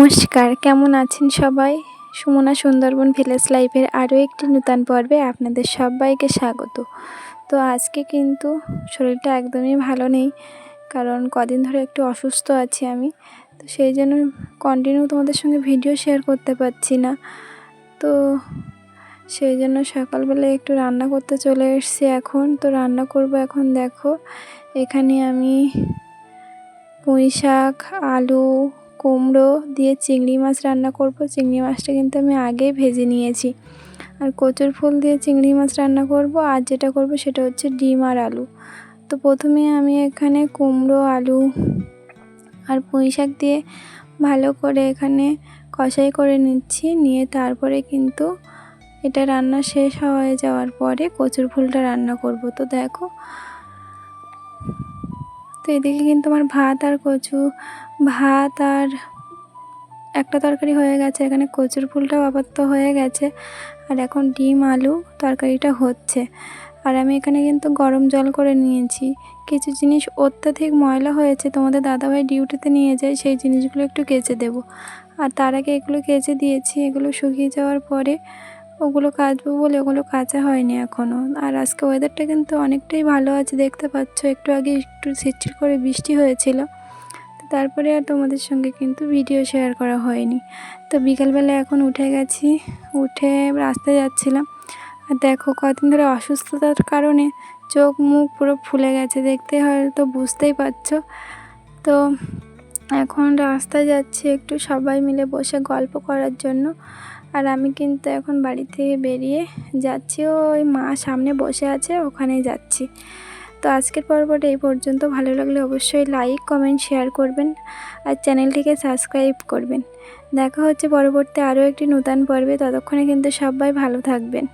নমস্কার, কেমন আছেন সবাই? সুমনা সুন্দরবন ভিলেজ লাইফের আরও একটি নূতন পর্বে আপনাদের সবাইকে স্বাগত। তো আজকে কিন্তু শরীরটা একদমই ভালো নেই, কারণ কদিন ধরে একটু অসুস্থ আছি আমি। তো সেই জন্য কন্টিনিউ তোমাদের সঙ্গে ভিডিও শেয়ার করতে পারছি না। তো সেই জন্য সকালবেলা একটু রান্না করতে চলে এসেছি এখন। তো রান্না করব এখন দেখো, এখানে আমি পুঁই শাক, আলু কুমড়ো দিয়ে চিংড়ি মাছ রান্না করব। চিংড়ি মাছটা কিন্তু আমি আগেই ভেজে নিয়েছি। আর কচুর ফুল দিয়ে চিংড়ি মাছ রান্না করব। আর যেটা করব সেটা হচ্ছে ডিম আর আলু। তো প্রথমে আমি এখানে কুমড়ো, আলু আর পুঁই শাক দিয়ে ভালো করে এখানে কষাই করে নিচ্ছি। নিয়ে তারপরে কিন্তু এটা রান্না শেষ হয়ে যাওয়ার পরে কচুর ফুলটা রান্না করব। তো দেখো তো এদিকে কিন্তু আমার ভাত আর কচু, ভাত আর একটা তরকারি হয়ে গেছে। এখানে কচুর ফুলটাও আপাতত হয়ে গেছে। আর এখন ডিম, আলু তরকারিটা হচ্ছে। আর আমি এখানে কিন্তু গরম জল করে নিয়েছি। কিছু জিনিস অত্যাধিক ময়লা হয়েছে, তোমাদের দাদাভাই ডিউটিতে নিয়ে যায়, সেই জিনিসগুলো একটু কেচে দেব। আর তার আগে এগুলো কেচে দিয়েছি। এগুলো শুকিয়ে যাওয়ার পরে ওগুলো কাচবো বলে ওগুলো কাচা হয়নি এখনও আর আজকে ওয়েদারটা কিন্তু অনেকটাই ভালো আছে, দেখতে পাচ্ছ। একটু আগে একটু ঝিরঝির করে বৃষ্টি হয়েছিল। তারপরে আর তোমাদের সঙ্গে কিন্তু ভিডিও শেয়ার করা হয়নি। তো বিকালবেলা এখন উঠে গেছি, উঠে রাস্তায় যাচ্ছিলাম। আর দেখো কদিন ধরে অসুস্থতার কারণে চোখ মুখ পুরো ফুলে গেছে, দেখতে হয়তো বুঝতেই পারছ। তো এখন রাস্তায় যাচ্ছি একটু সবাই মিলে বসে গল্প করার জন্য। আর আমি কিন্তু এখন বাড়ি থেকে বেরিয়ে যাচ্ছি। ওই মা সামনে বসে আছে ওখানে যাচ্ছি। তো আজকের পর্বটা এই পর্যন্ত। ভালো লাগলে অবশ্যই লাইক কমেন্ট শেয়ার করবেন আর চ্যানেলটিকে সাবস্ক্রাইব করবেন। দেখা হচ্ছে পরবর্তী আরও একটি নূতন পর্বে। ততক্ষণে কিন্তু সবাই ভালো থাকবেন।